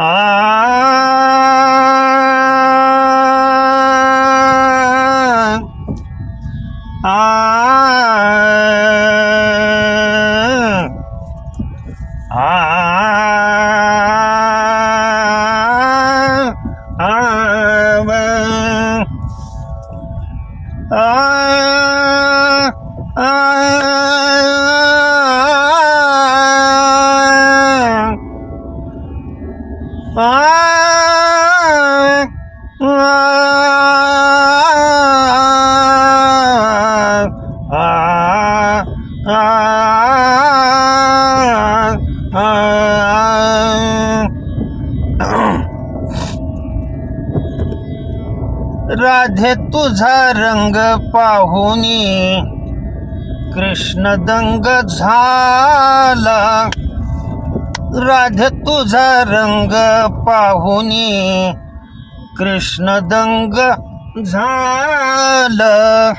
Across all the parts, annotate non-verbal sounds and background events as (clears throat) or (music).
आ राधे तुझा रंग पाहुनी कृष्ण दंग झाला. राधे तुझा रंग पाहुनी कृष्ण दंग झालं.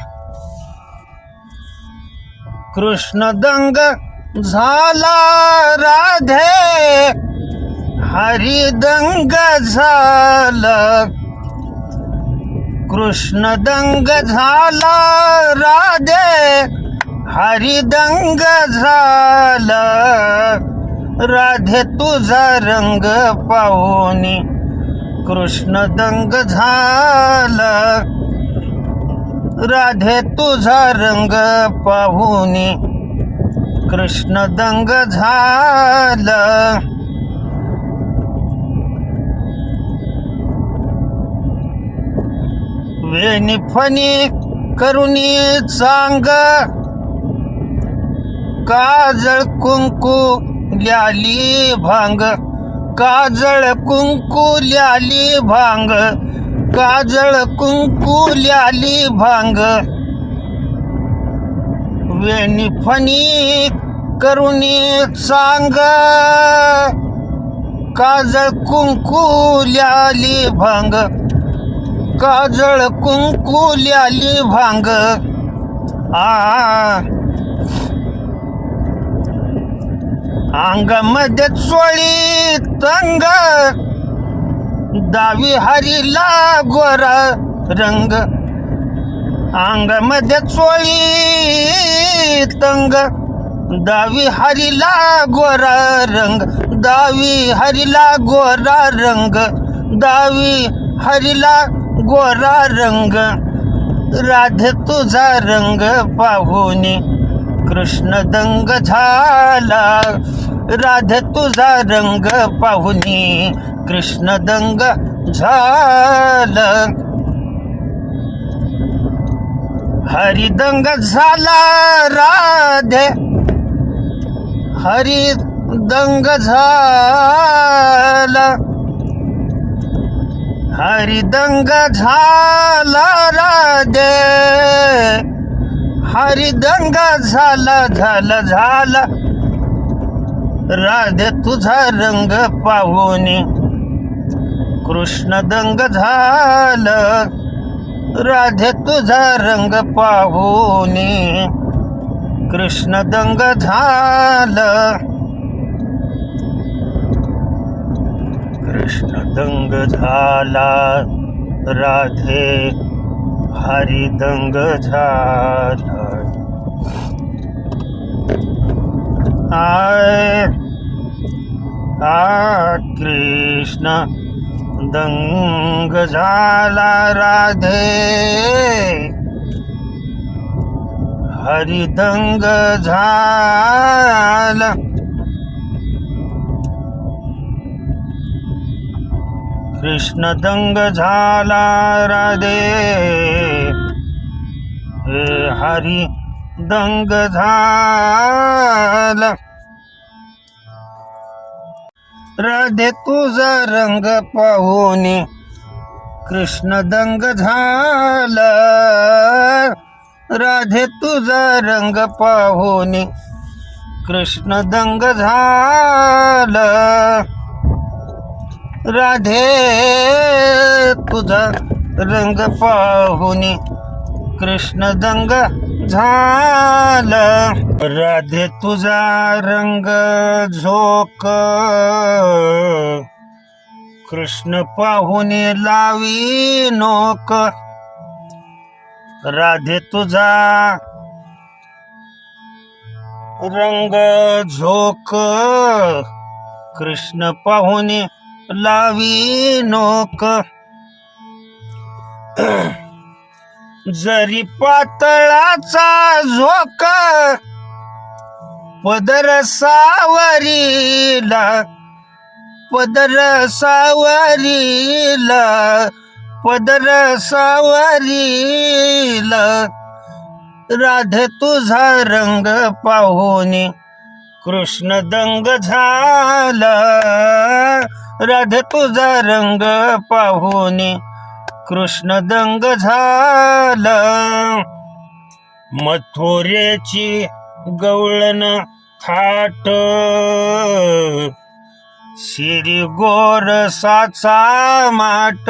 कृष्ण दंग झाला राधे हरी दंग झालं. कृष्ण दंग झाला राधे हरी दंग झाला. राधे तुझा रंग पाहुनी कृष्ण दंग झाला. राधे तुझा रंग पाहुनी. कृष्ण दंग झालं. वेणी फणी करुणी चांग काजळ कुंकू ल्याली भांग. काजळ कुंकू ल्याली भांग. काजळ कुंकुल्याली भांग. वेणी फणी करुणी सांग. काजळ कुंकुल्याली भांग. काजळ कुंकुल्याली भांग. आ. अंगामध्ये चोळी तंग. दावी हरीला गोरा रंग अंगामध्ये चोळी तंग. दावी हरीला गोरा रंग दावी हरीला गोरा रंग. दावी हरीला गोरा रंग राधे तुझा रंग पाहुनी कृष्ण दंग झाला. राधे तुझा रंग पाहुनी कृष्ण दंग झालं. हरिदंग झाला राधे. हरी दंग झाला. हरिदंग झाला राधे. हरिदंग झाला झाला झाला. राधे तुझा रंग पाहुनी कृष्ण दंग झालं. राधे तुझा रंग पाहुनी. कृष्ण दंग झालं. कृष्ण दंग झाला. राधे हरी दंग झाला. आय आ कृष्ण दंग झाला राधे। हरी दंग झाला। कृष्ण दंग झाला राधे। हे हरी दंग झाला। राधे तुझा रंग पाहुनी. कृष्ण दंग झाला. राधे तुझा रंग पाहुनी. कृष्ण दंग झाला. राधे तुझा रंग पाहुनी. कृष्ण दंग झालं. राधे तुझा रंग झोक. कृष्ण पाहुणे लावी नोक. राधे तुझा रंग झोक. कृष्ण पाहुणे लावी नोक. (clears throat) जरी पातळाचा झोक पदर सावरीला पदर सावरीला पदर सावरीला राधे तुझा रंग पाहुनी कृष्ण दंग झाला. राधे तुझा रंग पाहुनी कृष्ण दंग झाला मथुरेची गवळण थाट. श्री गोरसाचा माट.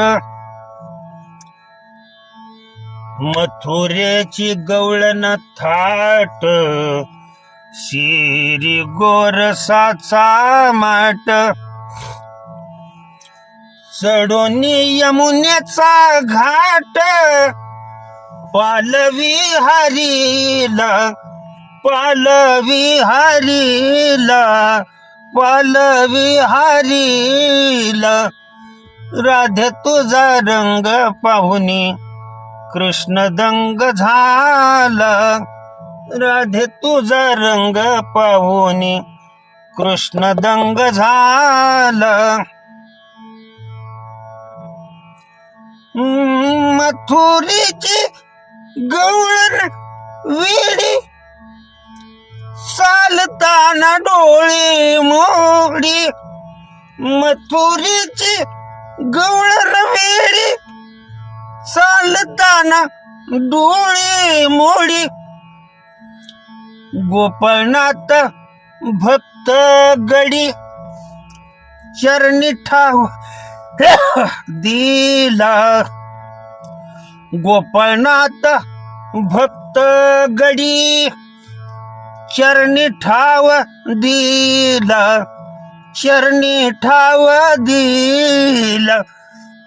मथुरेची गवळण थाट. शिरी गोरसाचा माट. चढून यमुनेचा घाट पालवी हरीला पालवी हरीला पालवी हरीला. राधे तुझा रंग पाहुनी कृष्ण दंग झाला. राधे तुझा रंग पाहुनी कृष्ण दंग झाला. मथुरीची गवळण वेडी. चालताना डोळे मोडी. मथुरीची गवळण वेळी चालताना डोळे मोडी. गोपाळनाथ भक्त गडी. चरणी ठाव दिला. गोपाळनाथ भक्त गडी चरणी ठाव दिला. चरणी ठाव दिला.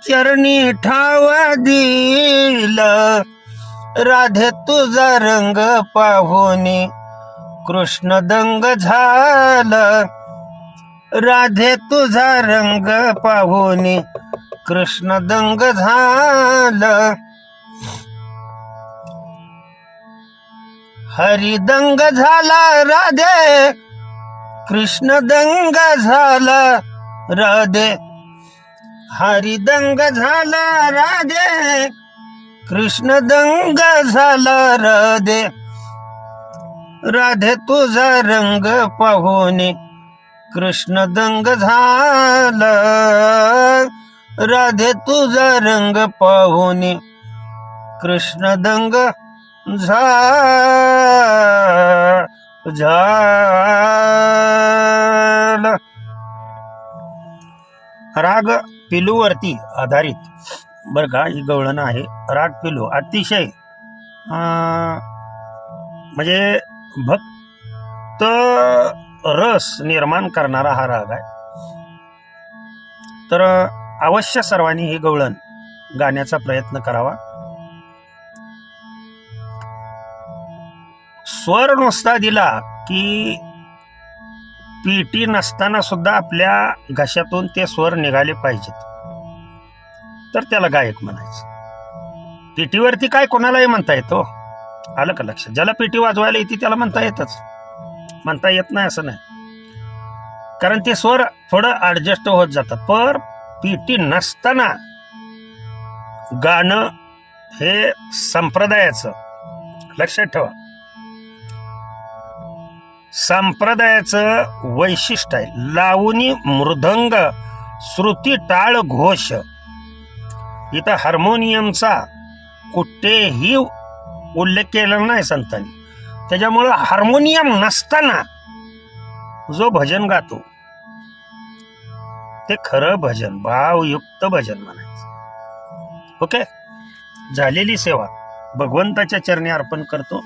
चरणी ठाव दिला. राधे तुझा रंग पाहुनी कृष्ण दंग झाला. राधे तुझा रंग पाहुणे कृष्ण दंग झाला. हरिदंग झाला राधे कृष्ण दंग झाला राधे. हरिदंग झाला राधे कृष्ण दंग झाला राधे. राधे तुझा रंग पाहुणे कृष्ण दंग झाला. राधे तुझा रंग पाहुणे कृष्ण दंग झा राग पिलूवरती आधारित. बर का ही गवळण आहे. राग पिलू अतिशय म्हणजे भक्त रस निर्माण करणारा हा राग आहे. तर अवश्य सर्वांनी हे गवळण गाण्याचा प्रयत्न करावा. स्वर नुसता दिला की पीटी नसताना सुद्धा आपल्या घशातून ते स्वर निघाले पाहिजेत. तर त्याला गायक म्हणायचं. पीटीवरती काय कोणालाही म्हणता येतो? आलं का लक्ष? ज्याला पीटी वाजवायला येते त्याला म्हणता येतच. म्हणता येत नाही असं नाही. कारण ते स्वर थोडं ॲडजस्ट होत जातात. पर पीटी नसताना गाणं हे संप्रदायाचं. लक्षात ठेवा. संप्रदायाचं वैशिष्ट्य आहे. लावणी मृदंग श्रुती टाळ घोष. इथं हार्मोनियमचा कुठेही उल्लेख केलेला नाही संतांनी. त्याच्यामुळं हार्मोनियम नसताना जो भजन गातो ते खरं भजन भावयुक्त भजन म्हणायचं. ओके? झालेली सेवा. भगवंताच्या चरणी अर्पण करतो.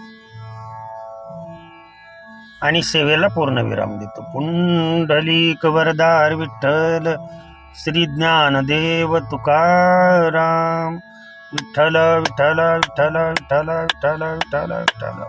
आणि सेवेला पूर्ण विराम देतो. पुंडलिक वरदार विठ्ठल श्री ज्ञानदेव तुकाराम. विठ्ठल विठ्ठल विठ्ठल विठ्ठल विठ्ठल विठ्ठल विठ्ठल.